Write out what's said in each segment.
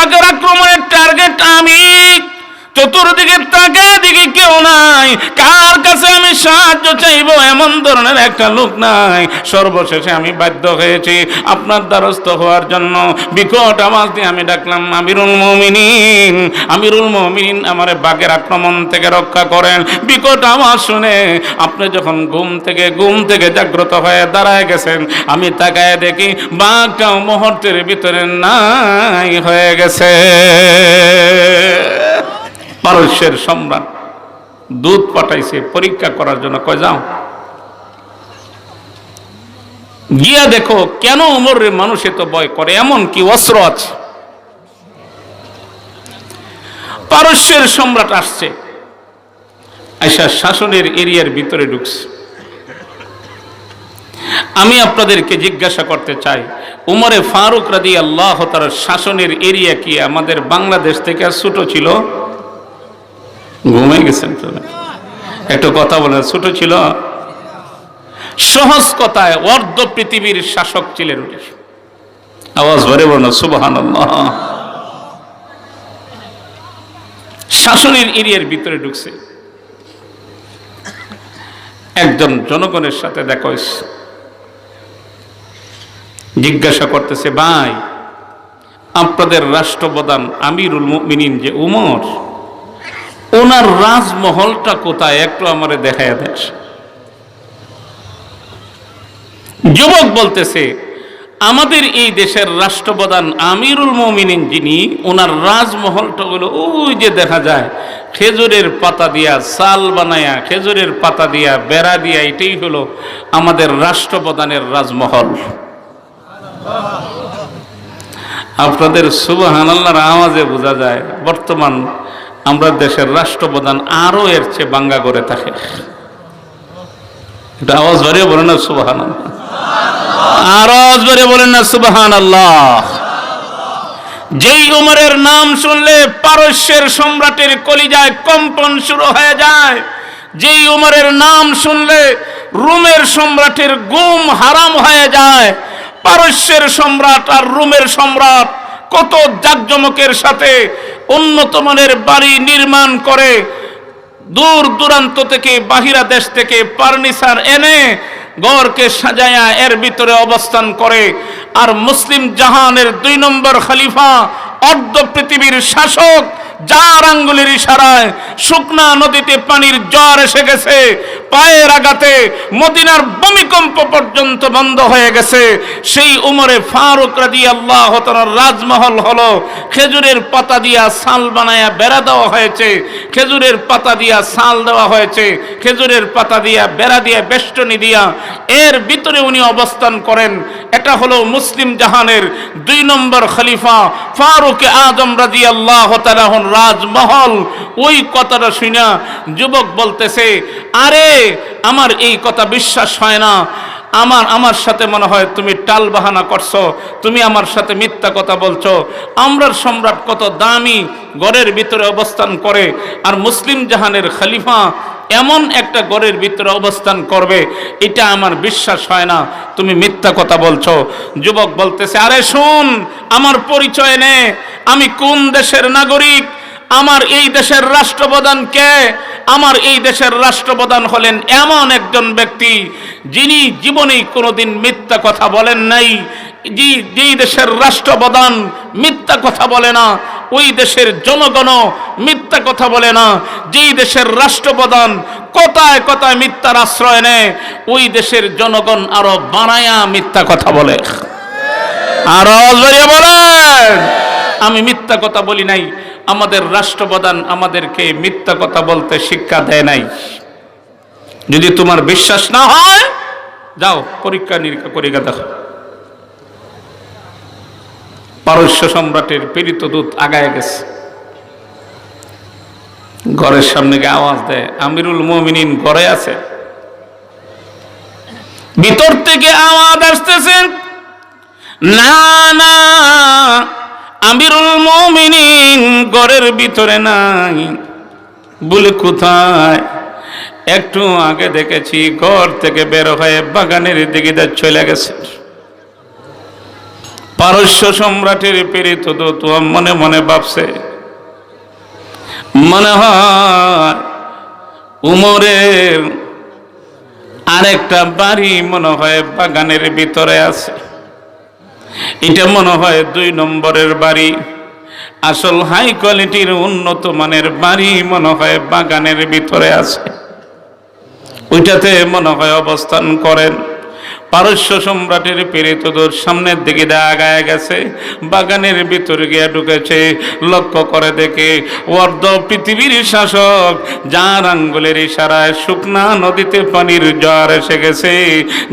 বাঘের আক্রমণের টার্গেট আমি। চতুর্দিকে তাকে দিকে কেউ নাই। কার কাছে আমি সাহায্য চাইব? এমন ধরনের একটা লোক নাই। সর্বশেষে আমি বাধ্য হয়েছি আপনার দ্বারস্থ হওয়ার জন্য। বিকট আওয়াজ দিয়ে আমি ডাকলাম, আমিরুল মমিনিন আমিরুল মমিনিন আমার বাঘের আক্রমণ থেকে রক্ষা করেন। বিকট আওয়াজ শুনে আপনি যখন ঘুম থেকে ঘুম থেকে জাগ্রত হয়ে দাঁড়ায় গেছেন, আমি তাকায় দেখি বাঘটাও মুহূর্তের ভিতরে নাই হয়ে গেছে। পারস্যের সম্রাট দুধ পাঠাইছে, পরীক্ষা করার জন্য। কয়, যাও। গিয়া দেখো, কেন উমরের মানুষ এত ভয় করে? এমন কি অস্ত্র আছে? পারস্যের সম্রাট আসছে। আইসা শাসনের এরিয়ার ভিতরে ঢুকছে। আমি আপনাদেরকে জিজ্ঞাসা করতে চাই উমরে ফারুক রাদি আল্লাহ তার শাসনের এরিয়া কি? আমাদের বাংলাদেশ থেকে ছোট ছিল। ঘুমে গেছেন? একটু কথা বলেন, ছোট ছিল সহজ কথায় অর্ধ পৃথিবীর শাসক ছিলেন উনি। আওয়াজ ভরে বলো সুবাহান শাসনের এরিয়ার ভিতরে ঢুকছে একজন জনগণের সাথে দেখা জিজ্ঞাসা করতেছে, ভাই, আপনাদের রাষ্ট্রপ্রধান আমিরুল মুমিনিন যে উমর ওনার রাজমহলটা কোথায়? একটু আমারে দেখায় দেখ যুবক বলতেছে, আমাদের এই দেশের রাষ্ট্রপ্রধান আমিরুল মমিনিন যিনি, ওনার রাজমহলটা হলো ওই যে দেখা যায়, খেজুরের পাতা দিয়া সাল বানায়া, খেজুরের পাতা দিয়া বেড়া দিয়া, এটাই হলো আমাদের রাষ্ট্রপ্রধানের রাজমহল। আপনাদের সুবাহান আল্লাহর আওয়াজে বোঝা যায়, বর্তমান আমরা দেশের রাষ্ট্রপ্রধান আরও এর চেয়ে বাঙ্গা করে থাকে। এটা আওয়াজ বাড়িয়ে বলেন না সুবাহান আরও আওয়াজ বাড়িয়ে বলেন না সুবাহান আল্লাহ যেই উমরের নাম শুনলে পারস্যের সম্রাটের কলিজায় কম্পন শুরু হয়ে যায়। যেই উমরের নাম শুনলে রুমের সম্রাটের গুম হারাম হয়ে যায়। পারস্যের সম্রাট আর রুমের সম্রাট কত জাকজমকের সাথে উন্নত মানের বাড়ি নির্মাণ করে দূর দূরান্ত থেকে বাহিরা দেশ থেকে ফার্নিচার এনে গড়কে সাজায়া এর ভিতরে অবস্থান করে। আর মুসলিম জাহানের দুই নম্বর খলিফা অর্ধ পৃথিবীর শাসক, যার আঙ্গুলের ইশারায় শুকনা নদীতে পানির জ্বর এসে গেছে। পায়ের আঘাতে মদিনার ভূমিকম্প পর্যন্ত বন্ধ হয়ে গেছে। সেই উমরে ফারুক রাজি আল্লাহ রাজমহল হলো। খেজুরের পাতা দিয়া সাল বানায়া বেড়া দেওয়া হয়েছে। খেজুরের পাতা দিয়া সাল দেওয়া হয়েছে। খেজুরের পাতা দিয়া বেড়া দিয়া বেষ্টনী দিয়া এর ভিতরে উনি অবস্থান করেন। এটা হলো মুসলিম জাহানের দুই নম্বর খলিফা ফারুক আজম রাজি আল্লাহ রাজমহল। ওই কথাটা শুনা যুবক বলতেছে, আরে, আমার এই কথা বিশ্বাস হয় না। আমার আমার সাথে মনে হয় তুমি টাল বাহানা করছ, তুমি আমার সাথে মিথ্যা কথা বলছো। আমরার সম্রাট কত দামি গড়ের ভিতরে অবস্থান করে, আর মুসলিম জাহানের খলিফা এমন একটা গড়ের ভিতরে অবস্থান করবে, এটা আমার বিশ্বাস হয় না। তুমি মিথ্যা কথা বলছো। যুবক বলতেছে, আরে শুন, আমার পরিচয় নে। আমি কোন দেশের নাগরিক? আমার এই দেশের রাষ্ট্রপ্রধান কে? আমার এই দেশের রাষ্ট্রপ্রধান হলেন এমন একজন ব্যক্তি যিনি জীবনে কোনোদিন মিথ্যা কথা বলেন নাই। জি, যেই দেশের রাষ্ট্রপ্রধান মিথ্যা কথা বলে না, ওই দেশের জনগণ মিথ্যা কথা বলে না। যেই দেশের রাষ্ট্রপ্রধান কথায় কথায় মিথ্যার আশ্রয় নেয়, ওই দেশের জনগণ আরও বানায়া মিথ্যা কথা বলে। আরও বলেন। আমি মিথ্যা কথা বলি নাই। আমাদের রাষ্ট্রপ্রধান আমাদেরকে মিথ্যা কথা বলতে শিক্ষা দেয় নাই। যদি তোমার বিশ্বাস না হয়, যাও, পরীক্ষা নিরীক্ষা করে দেখো। পারস্য সম্রাটের পীড়িত দূত আগায় গেছে। ঘরের সামনে গিয়ে আওয়াজ দেয়, আমিরুল মমিনিন ঘরে আছে। ভিতর থেকে আওয়াজ আসতেছে, না না আমিরুল মমিনিন ঘরের ভিতরে নাই। বলে কোথায়? একটু আগে দেখেছি ঘর থেকে বের হয়ে বাগানের দিকে চলে গেছে। পারস্য সম্রাটের প্রেরিত দূত মনে মনে ভাবছে। মনে হয় উমরের আরেকটা বাড়ি মনে হয় বাগানের ভিতরে আছে। এটা মনে হয় দুই নম্বরের বাড়ি। আসল হাই কোয়ালিটির উন্নত মানের বাড়ি মনে হয় বাগানের ভিতরে আছে। ওইটাতে মনে হয় অবস্থান করেন। পারস্য সম্রাটের প্রেরিতদের সামনের দিকে আগায় গেছে। বাগানের ভিতরে গিয়ে ঢুকেছে। লক্ষ্য করে দেখে অর্ধ পৃথিবীর শাসক, যার আঙ্গুলের ইশারায় শুকনা নদীতে পানির জ্বর এসে গেছে,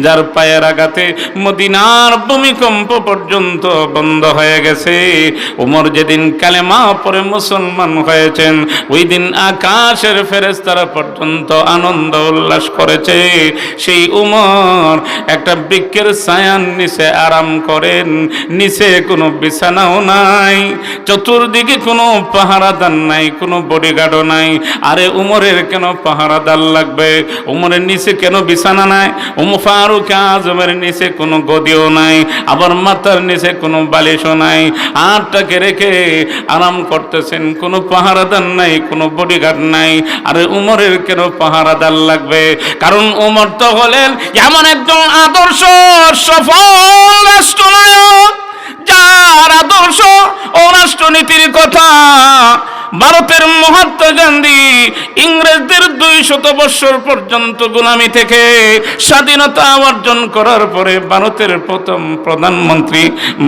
যার পায়ের আঘাতে মদিনার ভূমিকম্প পর্যন্ত বন্ধ হয়ে গেছে। উমর যেদিন কালেমা পরে মুসলমান হয়েছেন, ওই দিন আকাশের ফেরেস্তারা পর্যন্ত আনন্দ উল্লাস করেছে। সেই উমর একটা বৃক্ষের ছায়ার নিচে আরাম করেন, নিচে কোনো বিছানাও নাই, চতুর্দিকে কোনো পাহারাদার নাই, কোনো বডিগার্ডও নাই। আরে উমরের কেন পাহারাদার লাগবে? উমরের নিচে কেন বিছানা নাই? উম ফারুক আজমের নিচে কোনো গদিও নাই, আবার মাথার নিচে কোনো বালিশও নাই। আটটাকে রেখে আরাম করতেছেন, কোনো পাহারাদার নাই, কোনো বডিগার্ড নাই। আরে উমরের কেন পাহারাদার লাগবে? কারণ উমর তো হলেন এমন একজন আদর্শ সফল রাষ্ট্রনায়ক। যার আদর্শ ও রাষ্ট্রনীতির কথা ভারতের মহাত্মা গান্ধী ইংরেজদের দুই শত বৎসর পর্যন্ত গোলামি থেকে স্বাধীনতা অর্জন করার পরে ভারতের প্রথম প্রধানমন্ত্রী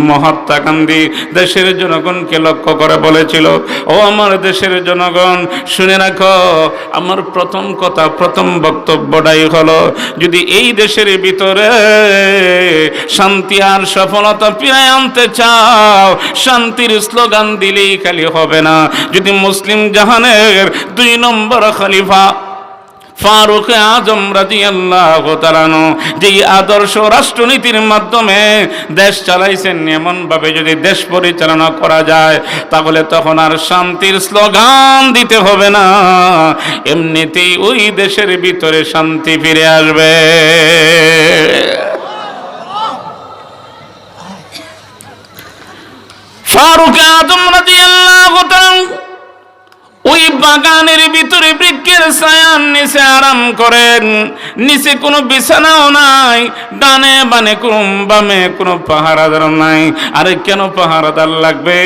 মহাত্মা গান্ধী দেশের জনগণকে লক্ষ্য করে বলেছিল, ও আমার দেশের জনগণ, শুনে রাখো, আমার প্রথম কথা, প্রথম বক্তব্যটাই হলো, যদি এই দেশের ভিতরে শান্তি আর সফলতা ফিরায় আনতে চাও, শান্তির স্লোগান দিলেই খালি হবে না। যদি মুসলিম জাহানের দুই নম্বর খলিফা ফারুক আজম রাজি আল্লাহ তালানো যে আদর্শ রাষ্ট্রনীতির মাধ্যমে দেশ চালাইছেন, এমনভাবে যদি দেশ পরিচালনা করা যায়, তাহলে তখন আর শান্তির স্লোগান দিতে হবে না। এমনিতেই ওই দেশের ভিতরে শান্তি ফিরে আসবে। ফারুক আজম রাজি আল্লাহ ওই বাগানের ভিতরে বৃক্ষের ছায়ার নিচে আরাম করেন। নিচে কোনো বিছানাও নাই, ডানে বানে কোনো বামে কোনো পাহারাদার নাই। আরে কেন পাহারাদার লাগবে?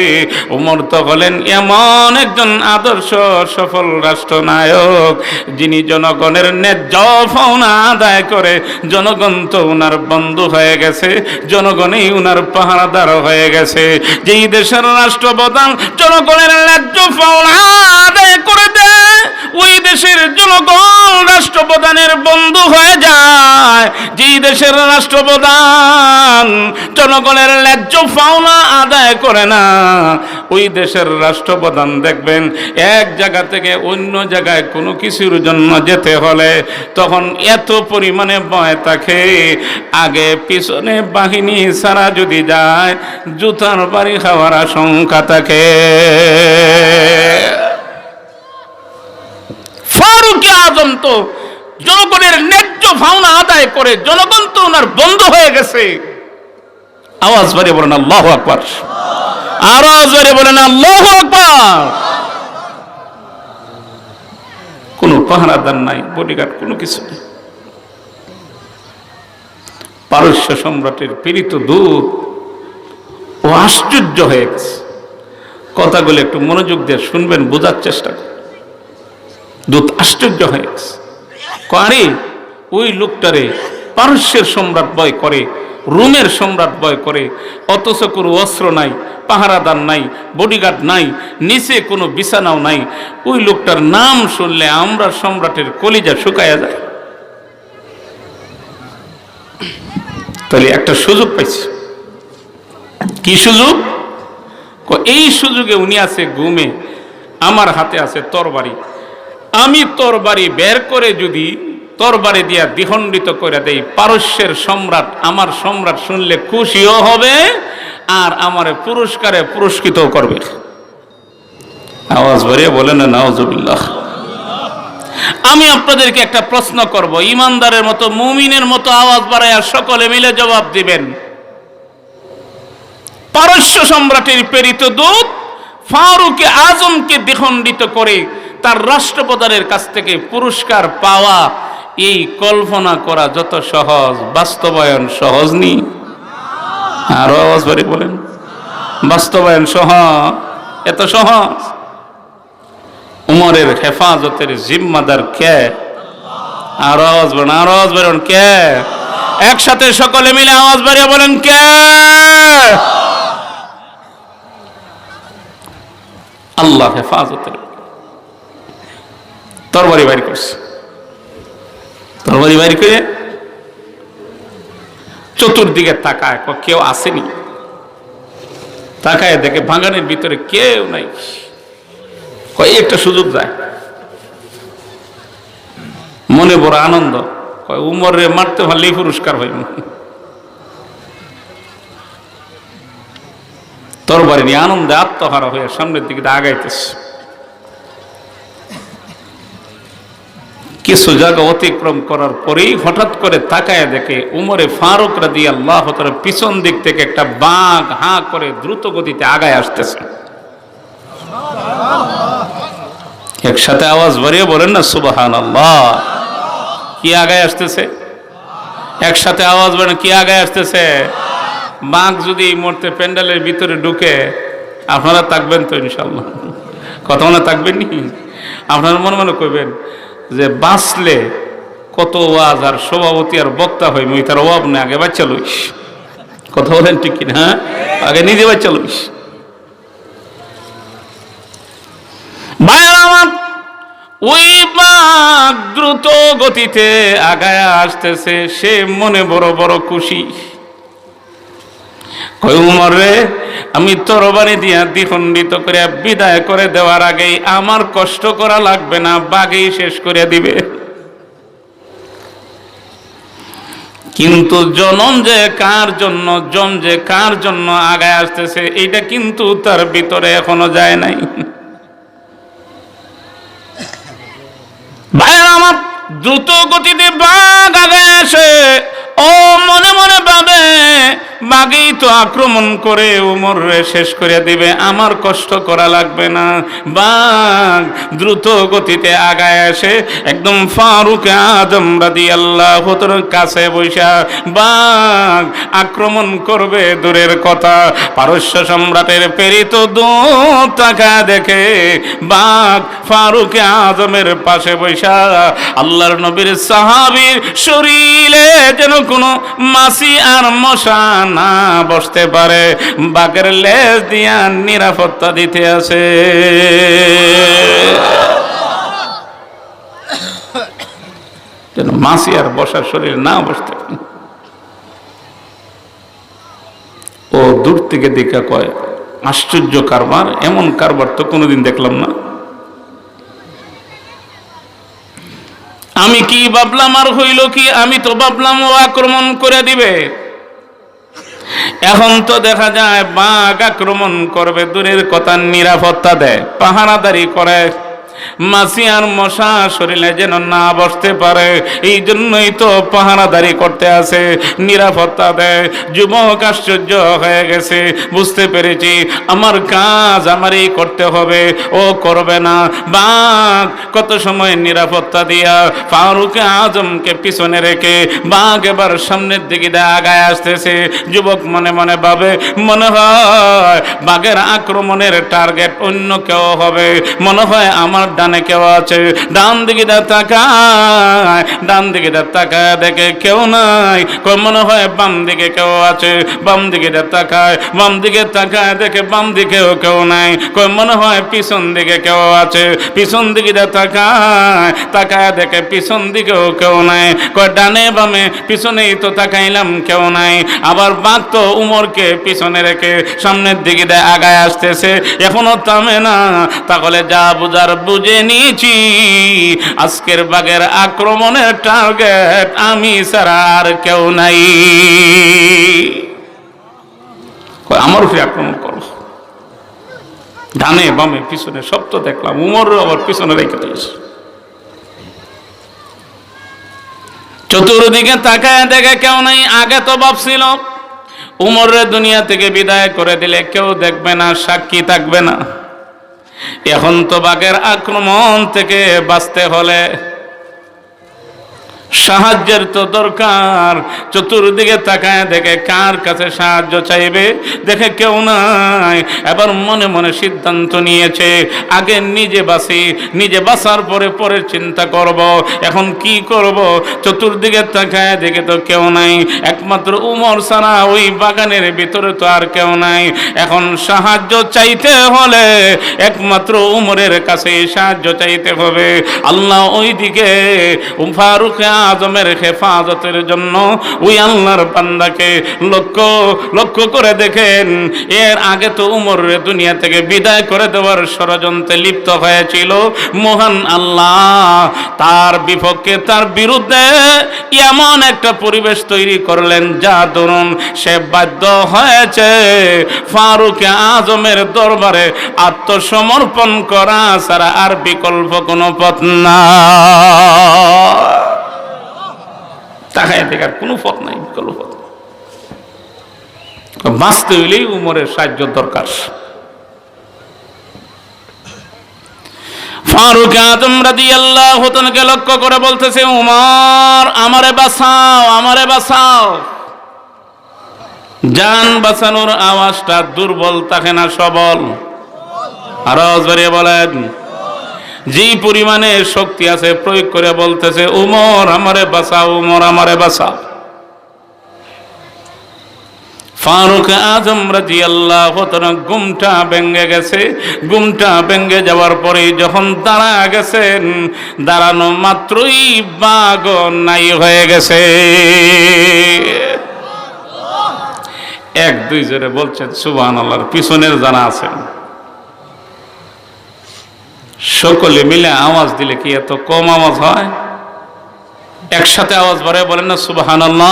উমর তো হলেন এমন একজন আদর্শ, সফল রাষ্ট্রনায়ক, যিনি জনগণের ন্যায্য পাওনা আদায় করে। জনগণ তো উনার বন্ধু হয়ে গেছে, জনগণই উনার পাহারাদার হয়ে গেছে। যেই দেশের রাষ্ট্রপ্রধান জনগণের ন্যায্য পাওনা আদায় করে দেয় ওই দেশের জনগণ রাষ্ট্রপ্রধানের বন্ধু হয়ে যায়। যেই দেশের রাষ্ট্রপ্রধান জনগণের ন্যায্য পাওনা আদায় করে না, ওই দেশের রাষ্ট্রপ্রধান দেখবেন এক জায়গা থেকে অন্য জায়গায় কোনো কিছুর জন্য যেতে হলে তখন এত পরিমাণে ভয় থাকে। আগে পিছনে বাহিনী ছাড়া যদি যায়, জুতার বাড়ি খাওয়ার আশঙ্কা থাকে। আজম তো জনগণের ন্যায্য ভাওনা আদায় করে জনগণ তো ওনার বন্ধ হয়ে গেছে। আওয়াজ বাড়িয়ে বলেন, আল্লাহ আকবার। আওয়াজ বাড়িয়ে বলেন, আল্লাহ আকবার। কোনো পাহারাদার নাই বডিগার্ড কোনো কিছু নেই। পারস্য সম্রাটের পীড়িত দূত, ও আশ্চর্য হয়ে গেছে। কথাগুলো একটু মনোযোগ দিয়ে শুনবেন, বোঝার চেষ্টা করুন দূত আশ্চর্য হয়ে গেছে। আরে, ওই লোকটারে পারস্যের সম্রাট বয় করে, রুমের সম্রাট বয় করে, অথচ কোনো অস্ত্র নাই, পাহারাদার নাই বডিগার্ড নাই, নিচে কোনো বিছানাও নাই। ওই লোকটার নাম শুনলে আমরা সম্রাটের কলিজা শুকায়া যায়। তাহলে একটা সুযোগ পাইছি। কি সুযোগ? এই সুযোগে উনি আছে ঘুমে আমার হাতে আছে তরবারি। আমি তরবারি বের করে যদি তরবারি দিয়া দ্বিখণ্ডিত করে দেই, পারস্যের সম্রাট আমার সম্রাট শুনলে খুশিও হবে আর আমার পুরস্কারে পুরস্কৃত করবে। আওয়াজ ভরিয়ে বলেন নাওজুবিল্লাহ আমি আপনাদেরকে একটা প্রশ্ন করব, ইমানদারের মতো, মুমিনের মতো আওয়াজ বাড়ায় সকলে মিলে জবাব দিবেন। পারস্য সম্রাটের প্রেরিত দূত ফারুকে আজমকে দ্বিখণ্ডিত করে তার রাষ্ট্রপ্রধানের কাছ থেকে পুরস্কার পাওয়া এই কল্পনা করা যত সহজ, বাস্তবায়ন সহজ নি? আরও আওয়াজ বাড়ি বলেন। বাস্তবায়ন সহজ, এত সহজ। উমরের হেফাজতের জিম্মাদার কে? আরও আওয়াজ বলেন আরও আওয়াজ বেরোন কে? একসাথে সকলে মিলে আওয়াজ বাড়িয়ে বলেন, কে? আল্লাহ হেফাজতের তরবারি বাইর করছে। তরবারি বাইর করে চতুর্দিকে তাকায় কেউ আসেনি। তাকায় দেখে বাগানের ভিতরে কেউ নাই। কয় একটা সুযোগ যায় মনে বড় আনন্দ। কয় উমর রে মারতে পারলেই পুরস্কার হইল তরবারি নিয়ে আনন্দে আত্মহারা হয়ে সামনের দিকে আগাইতেছে। কিছু জায়গা অতিক্রম করার পরেই হঠাৎ করে তাকায় দেখে উমরে ফারুক রাদি আল্লাহ পিছন দিক থেকে একটা বাঘ হাঁ করে দ্রুত গতিতে আগায় আসতেছে। একসাথে আওয়াজ বাড়িয়ে বলেন না সুবাহান আল্লাহ কি আগায় আসতেছে? একসাথে আওয়াজ বাড়েন কি আগায় আসতেছে? বাঘ যদি এই মুহূর্তে প্যান্ডেলের ভিতরে ঢুকে, আপনারা থাকবেন তো ইনশাল্লাহ কথা মনে থাকবেন নি? আপনারা মনে মনে করবেন যে বাঁচলে কত ওয়াজ আর সভাপতি আর বক্তা হয়, মুই তার অভাব নেই, আগে বাচ্চা লইস। কথা বলেন ঠিক কিনা হ্যাঁ? আগে নিজে বাচ্চা লইস। ওই দ্রুত গতিতে আগায় আসতেছে, সে মনে বড় বড় খুশি। কই উমর রে আমি তরবারি দিয়া দ্বিখণ্ডিত করে বিদায় করে দেওয়ার আগেই আমার কষ্ট করা লাগবে না বাঘেই শেষ করে দিবে। কিন্তু জনম যে কার জন্য, জন যে কার জন্য আগায় আসতেছে, এইটা কিন্তু তার ভিতরে এখনও যায় নাই। ভাইয়ের আমার দ্রুত গতিতে বাঘ আগে আসে, ও মনে মনে ভাবে বাঘেই তো আক্রমণ করে উমর শেষ করে দিবে। আমার কষ্ট করা লাগবে না। বাঘ দ্রুত গতিতে আগায় আসে। একদম ফারুক আদম রাদি আল্লাহ কাছে বৈশা বাঘ আক্রমণ করবে দূরের কথা। পারস্য সম্রাটের প্রেরিত দূত টাকা দেখে বাঘ ফারুক আজমের পাশে বৈশা আল্লাহর নবীর সাহাবীর শরীরে যেন কোনো মাসি আর মশা না বসতে পারে। বাঘের লেজ দিয়া নিরাপত্তা দিতে আছে। যেন মাসি আর বসার শরীর না বসতে ও দূর থেকে দেখা কয়, আশ্চর্য কারবার, এমন কারবার তো কোনোদিন দেখলাম না। আমি কি ভাবলাম আর হইল কি? আমি তো ভাবলাম ও আক্রমণ করে দিবে। এখন তো দেখা যায় বাঘ আক্রমণ করবে, দূরের কথা নিরাপত্তা দেয়, পাহারাদারি করে। মাসিয়ার মশা শরীরে যেন না বসতে পারে এই জন্যই তো পাহারাদারি করতে আসে, নিরাপত্তা দেয়। যুবক আশ্চর্য হয়ে গেছে, বুঝতে পেরেছি, আমার কাজ আমারই করতে হবে। ও করবে না। বাঘ, কত সময় নিরাপত্তা দিয়া ফারুক আজমকে পিছনে রেখে বাঘ এবার সামনের দিকে আগায় আসতেছে। যুবক মনে মনে ভাবে, মনে হয় বাঘের আক্রমণের টার্গেট অন্য কেউ হবে। মনে হয় আমার ডানে কেউ আছে। ডান দিকে তাকায়, ডান দিকে তাকায় দেখে কেউ নাই। মনে হয় বাম দিকে কেউ আছে। বাম দিকে তাকায়, বাম দিকে তাকায় দেখে বাম দিকেও কেউ নাই। কই মনে হয় পিছন দিকে কেউ আছে, পিছন দিকে দা তাকায় তাকায় দেখে পিছন দিকেও কেউ নাই। কই ডানে বামে পিছনেই তো তাকাইলাম, কেউ নাই। আবার বাঘ তো উমরকে পিছনে রেখে সামনের দিকে দেয় আগায় আসতেছে, এখনও থামে না। তাহলে যা বুঝার বুঝে নিয়েছি, আজকের বাঘের আক্রমণের টার্গেট আমি ছাড়া আর কেউ নাই। আমার উপরে আক্রমণ করো। ডানে, বামে, পিছনে, সব তো দেখলাম। উমরও আবার পিছনে রেখে দিয়েছে। চতুর্দিকে তাকায় দেখে কেউ নাই, আগে তো ভাবছিল উমরের দুনিয়া থেকে বিদায় করে দিলে কেউ দেখবে না, সাক্ষী থাকবে না। এখন তো বাঘের আক্রমণ থেকে বাঁচতে হলে সাহায্যের তো দরকার। চতুর্দিকে তাকায় দেখে কার কাছে সাহায্য চাইবে? দেখে কেউ নাই। এবার মনে মনে সিদ্ধান্ত নিয়েছে, আগে নিজে বাসি নিজে বাসার পরে পরে চিন্তা করব। এখন কি করব? চতুর্দিকে তাকায় দেখে তো কেউ নাই। একমাত্র উমর সারা ওই বাগানের ভিতরে তো আর কেউ নাই। এখন সাহায্য চাইতে হলে একমাত্র উমরের কাছে সাহায্য চাইতে হবে। আল্লাহ ওই দিকে ফারুক আজমের হেফাজতের জন্য ওই আল্লাহর বান্দাকে লক্ষ্য লক্ষ্য করে দেখেন, এর আগে তো উমর দুনিয়া থেকে বিদায় করে দেওয়ার ষড়যন্ত্রে লিপ্ত হয়েছিল। মহান আল্লাহ, তার বিপক্ষে, তার বিরুদ্ধে এমন একটা পরিবেশ তৈরি করলেন যা ধরুন সে বাধ্য হয়েছে ফারুক আজমের দরবারে আত্মসমর্পণ করা ছাড়া আর বিকল্প কোনো পথ না। তাকায় দেখার কোনো পথ নাই, বিকল্প পথ বাঁচতে হইলেই উমরের সাহায্য দরকার। ফারুক আজম রাদি আল্লাহ হতনকে লক্ষ্য করে বলতেছে, উমর, আমারে বাঁচাও আমারে বাঁচাও। জান বাঁচানোর আওয়াজটা দুর্বল থাকে না সবল। আরও জোরে বলেন যেই পরিমাণে শক্তি আছে, প্রয়োগ করে বলতেছে, উমর, আমারে বাসা উমর, আমারে বাঁচাও ফারুক আজম রাজি আল্লাহ গুমটা ভেঙ্গে গেছে। গুমটা ভেঙ্গে যাওয়ার পরে যখন দাঁড়া গেছেন, দাঁড়ানো মাত্রই বাঘ নাই হয়ে গেছে। এক দুই জোরে বলছেন সুবান আল্লাহর পিছনের জানা আছেন। সকলে মিলে আওয়াজ দিলে কি এত কম আওয়াজ হয়? একসাথে আওয়াজ বাড়ে, বলেন না সুবাহান আল্লাহ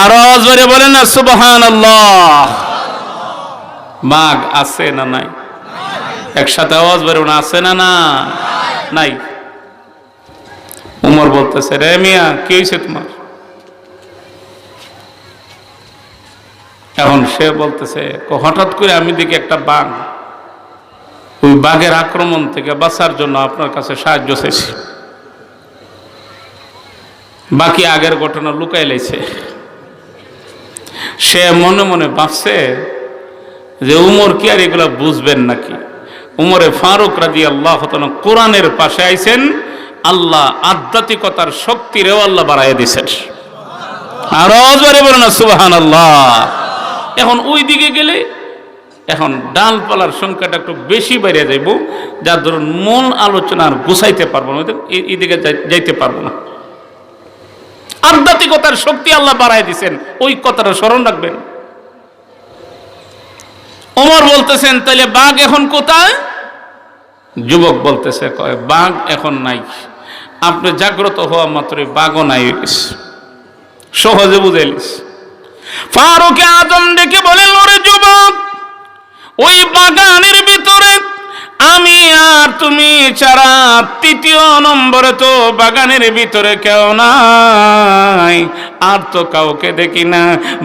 আর আওয়াজ বাড়ে, বলেন না সুবাহান আল্লাহ বাঘ আছে না নাই? একসাথে আওয়াজ বাড়ে না আছে না না নাই। উমর বলতেছে, রে মিয়া, কি হয়েছে তোমার? এখন সে বলতেছে হঠাৎ করে আমি দেখি একটা বাঘ ওই বাঘের আক্রমণ থেকে বাঁচার জন্য আপনার কাছে সাহায্য চাইছি। বাকি আগের ঘটনা লুকাই লাইছে সে মনে মনে ভাবছে যে উমর কি আর এগুলা বুঝবেন নাকি? উমরে ফারুক রাজি আল্লাহ কোরআনের পাশে আইছেন, আল্লাহ আধ্যাত্মিকতার শক্তিরেও আল্লাহ বাড়াই দিছেন আর অজরে বলেন সুবাহান আল্লাহ এখন ওই দিকে গেলে এখন ডালপালার সংখ্যাটা একটু বেশি বেড়ে যাইব, যার ধরুন মূল আলোচনা আর গুছাইতে পারব না এদিকে যাইতে পারব না। আধ্যাত্মিকতার শক্তি আল্লাহ বাড়াই দিছেন, ওই কথাটা স্মরণ রাখবেন। ওমর বলতেছেন তাহলে বাঘ এখন কোথায়? যুবক বলতেছে, কয়, বাঘ এখন নাই। আপনি জাগ্রত হওয়া মাত্রই বাঘও নাই সহজে বুঝাইলিস। ফারুকে আজম ডেকে বলেন ওরে যুবক ওই বাগানের ভিতরে আমি আর তুমি ছাড়া তৃতীয় নম্বরে তো বাগানের ভিতরে কেউ নাই। আর তো কাউকে দেখি না।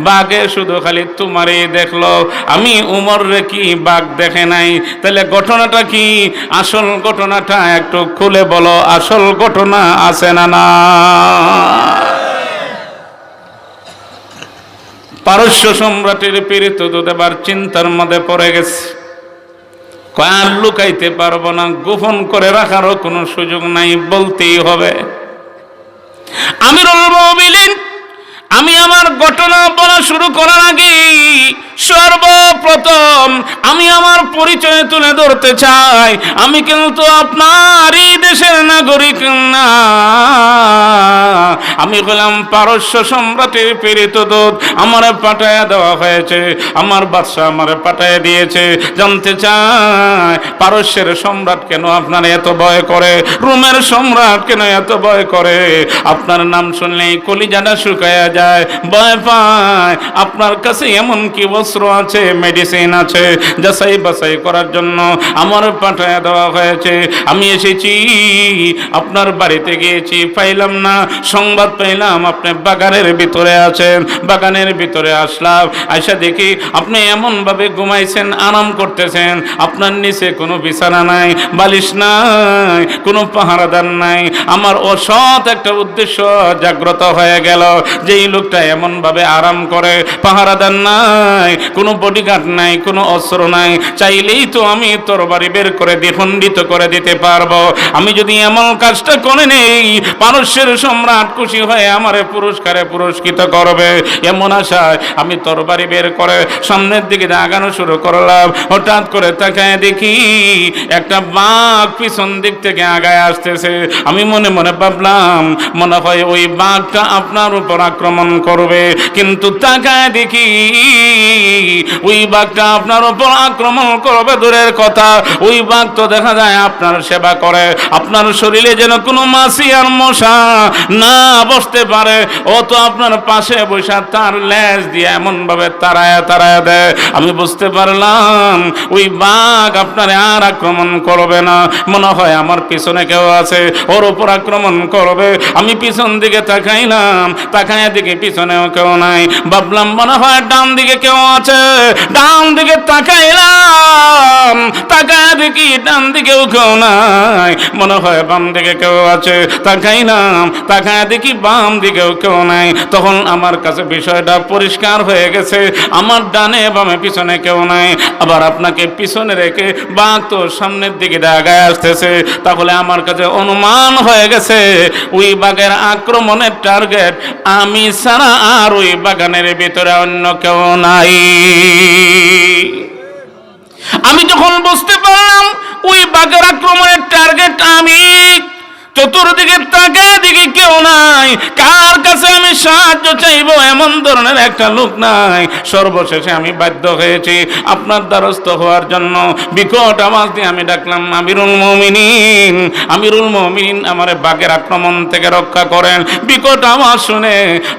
বাঘে শুধু খালি তোমারই দেখল। আমি উমর কি বাঘ দেখে নাই? তাহলে ঘটনাটা কি? আসল ঘটনাটা একটু খুলে বলো। আসল ঘটনা আছে না না পারস্য সম্রাটের পীড়িত দেবার চিন্তার মধ্যে পড়ে গেছে। কয়ার লুকাইতে পারব না, গোপন করে রাখারও কোনো সুযোগ নাই, বলতেই হবে। আমি আমি আমার ঘটনা বলা শুরু করার আগে সর্বপ্রথম আমি আমার পরিচয় তুলে ধরতে চাই। আমি কিন্তু আপনার দেশের নাগরিক না। আমি হলাম পারস্য সম্রাটের প্রেরিত দূত। আমার পাঠায় দেওয়া হয়েছে। আমার বাদশাহ আমার পাঠায় দিয়েছে। জানতে চায় পারস্যের সম্রাট কেন আপনার এত ভয় করে? রোমের সম্রাট কেন এত ভয় করে? আপনার নাম শুনলেই কলিজাটা শুকায়া যায়। ভয় পায়। আপনার কাছে এমন কি বস্ত্র আছে মেডিসিন আছে, যাচাই বাছাই করার জন্য আমার পাঠায় দেওয়া হয়েছে। আমি এসেছি, আপনার বাড়িতে গিয়েছি, পাইলাম না, সংবাদ পাইলাম আপনি বাগানের ভিতরে আছেন, বাগানের ভিতরে আসলাম। আয়সা দেখি, আপনি এমন ভাবে ঘুমাইছেন, আরাম করতেছেন, আপনার নিচে কোনো বিছানা নাই, বালিশ নাই, কোনো পাহারাদার নাই। আমার অসৎ একটা উদ্দেশ্য জাগ্রত হয়ে গেল যে এই লোকটা এমন ভাবে আরাম করে, পাহারাদার নাই কোনো বডিগার্ড নাই, কোনো অস্ত্র নাই। চাইলেই তো আমি তোর বাড়ি বের করে দিয়ে, খণ্ডিত করে দিতে পারব। আমি যদি এমন কাজটা করে নেই পারস্যের সম্রাট খুশি হয়ে আমারে পুরস্কারে পুরস্কৃত করবে। এমন আশায় আমি তোর বাড়ি বের করে সামনের দিকে আগানো শুরু করলাম। হঠাৎ করে তাকায় দেখি একটা বাঘ পিছন দিক থেকে আগায় আসতেছে। আমি মনে মনে ভাবলাম, মনে হয় ওই বাঘটা আপনার উপর আক্রমণ করবে। কিন্তু তাকায় দেখি ওই বাঘটা আপনার উপর আক্রমণ করবে, দূরের কথা। ওই বাঘ তো দেখা যায় আপনার সেবা করে। আপনার শরীরে যেন কোনো মাছি আর মশা না বসতে পারে। ও তো আপনার পাশে বসে তার লেজ দিয়ে এমন ভাবে তারায় তারায় দেয়। আমি বুঝতে পারলাম, ওই বাঘ আপনার আর আক্রমণ করবে না। মনে হয় আমার পিছনে কেউ আছে, ওর উপর আক্রমণ করবে। আমি পিছন দিকে তাকাইলাম, তাকায় দিকে পিছনেও কেউ নাই। ভাবলাম মনে হয় ডান দিকে কেউ আছে ডান দিকে তাকাইলাম। দেখি ডান দিকেও কেউ নাই? মনে হয় বাম দিকে কেউ আছে তাকাইলাম তাকায় দেখি বাম দিকেও কেউ নাই। তখন আমার কাছে বিষয়টা পরিষ্কার হয়ে গেছে। আমার ডানে বামে পিছনে কেউ নাই। আবার আপনাকে পিছনে রেখে বাঘ তো সামনের দিকে আগায় আসতেছে। তাহলে আমার কাছে অনুমান হয়ে গেছে, ওই বাঘের আক্রমণের টার্গেট আমি ছাড়া আর ওই বাগানের ভিতরে অন্য কেউ নাই। আমি যখন বুঝতে পারলাম ওই বাঘের আক্রমণের টার্গেট আমি চতুর্দিকে তাকে দিকে কেউ নাই। কার কাছে আমি সাহায্য চাইব? এমন ধরনের একটা লোক নাই। সর্বশেষে আমি বাধ্য হয়েছি আপনার দ্বারস্থ হওয়ার জন্য। বিকট আওয়াজ দিয়ে আমি ডাকলাম, আমিরুল মমিনিন, আমিরুল মমিন আমার বাঘের আক্রমণ থেকে রক্ষা করেন। বিকট আওয়াজ শুনে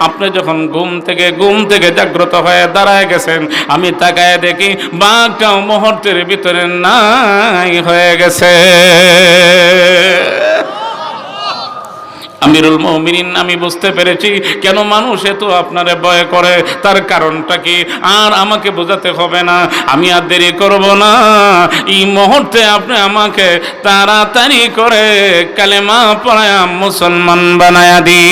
আপনি যখন ঘুম থেকে ঘুম থেকে জাগ্রত হয়ে দাঁড়ায় গেছেন, আমি তাকায় দেখি বাঘটাও মুহূর্তের ভিতরে নাই হয়ে গেছে। আমিরুল মমিনিন, আমি বুঝতে পেরেছি কেন মানুষ এত আপনারে ভয় করে। তার কারণটা কি? আর আমাকে বোঝাতে হবে না। আমি আর দেরি করব না। এই মুহূর্তে আপনি আমাকে তাড়াতাড়ি করে কালেমা পড়ায় মুসলমান বানায়া দি